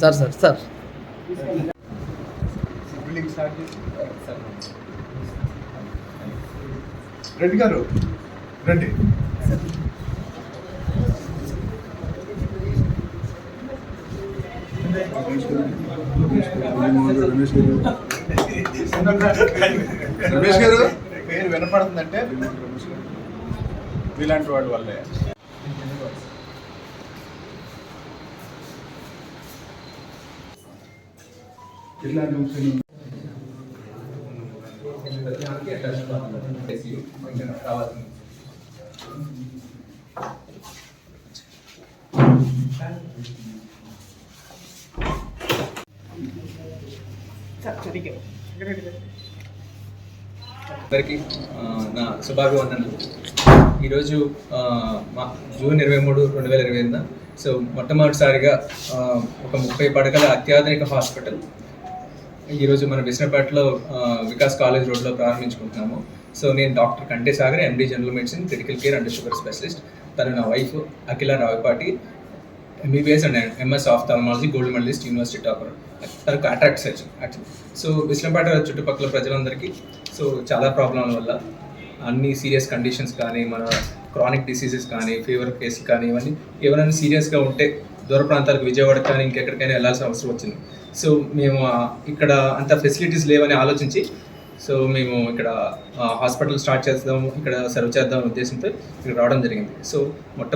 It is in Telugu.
Sir sir sir. రెడ్డి గారు రండి. రమేష్ గారు. పేరు వినపడుతుందంటే ఇలాంటి వాడి వల్లే ఇలాంటి విషయం అందరికీ నా శుభాభివందనలు. ఈరోజు మా జూన్ ఇరవై మూడు రెండు వేల ఇరవై ఐదున సో మొట్టమొదటిసారిగా ఒక ముప్పై పడకల అత్యాధునిక హాస్పిటల్ ఈరోజు మన విశ్వపేటలో వికాస్ కాలేజ్ రోడ్లో ప్రారంభించుకుంటున్నాము. సో నేను డాక్టర్ కంటే Sagar MD general medicine critical care and sugar specialist తను నా wife Akhila Ravipati MBBS and MS ophthalmology gold medalist university topper తనకు cataract surgeon actually so Vislampeta చుట్టుపక్కల ప్రజలందరికీ సో చాలా ప్రాబ్లం వల్ల అన్ని సీరియస్ కండిషన్స్ కానీ మన క్రానిక్ డిసీజెస్ కానీ ఫీవర్ కేసులు కానీ ఇవన్నీ ఎవరైనా సీరియస్గా ఉంటే దూర ప్రాంతాలకు విజయవాడ కానీ ఇంకెక్కడికైనా వెళ్ళాల్సిన అవసరం వచ్చింది. సో మేము ఇక్కడ అంత ఫెసిలిటీస్ లేవని ఆలోచించి సో మేము ఇక్కడ హాస్పిటల్ స్టార్ట్ చేద్దాము ఇక్కడ సర్వ్ చేద్దాం ఉద్దేశంతో ఇక్కడ రావడం జరిగింది. సో మొట్ట